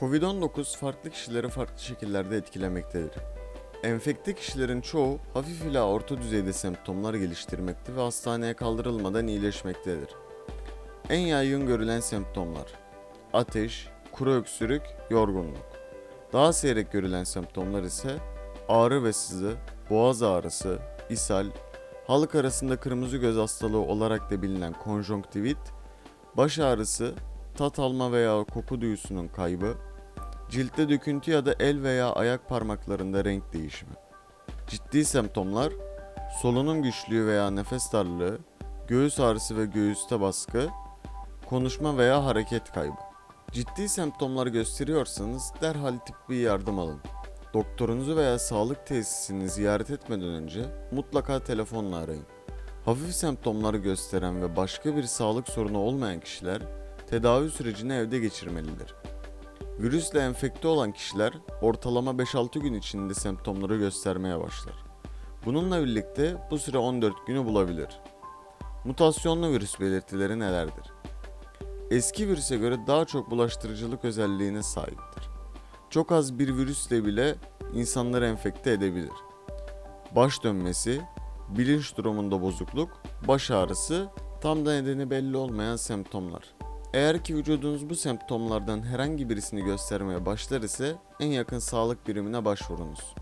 Covid-19 farklı kişileri farklı şekillerde etkilemektedir. Enfekte kişilerin çoğu hafif ila orta düzeyde semptomlar geliştirmekte ve hastaneye kaldırılmadan iyileşmektedir. En yaygın görülen semptomlar ateş, kuru öksürük, yorgunluk. Daha seyrek görülen semptomlar ise ağrı ve sızı, boğaz ağrısı, ishal, halk arasında kırmızı göz hastalığı olarak da bilinen konjonktivit, baş ağrısı, tat alma veya koku duyusunun kaybı, ciltte döküntü ya da el veya ayak parmaklarında renk değişimi. Ciddi semptomlar, solunum güçlüğü veya nefes darlığı, göğüs ağrısı ve göğüste baskı, konuşma veya hareket kaybı. Ciddi semptomlar gösteriyorsanız derhal tıbbi yardım alın. Doktorunuzu veya sağlık tesisini ziyaret etmeden önce mutlaka telefonla arayın. Hafif semptomları gösteren ve başka bir sağlık sorunu olmayan kişiler tedavi sürecini evde geçirmelidir. Virüsle enfekte olan kişiler ortalama 5-6 gün içinde semptomları göstermeye başlar. Bununla birlikte bu süre 14 günü bulabilir. Mutasyonlu virüs belirtileri nelerdir? Eski virüse göre daha çok bulaştırıcılık özelliğine sahiptir. Çok az bir virüsle bile insanları enfekte edebilir. Baş dönmesi, bilinç durumunda bozukluk, baş ağrısı, tam da nedeni belli olmayan semptomlar. Eğer ki vücudunuz bu semptomlardan herhangi birisini göstermeye başlar ise en yakın sağlık birimine başvurunuz.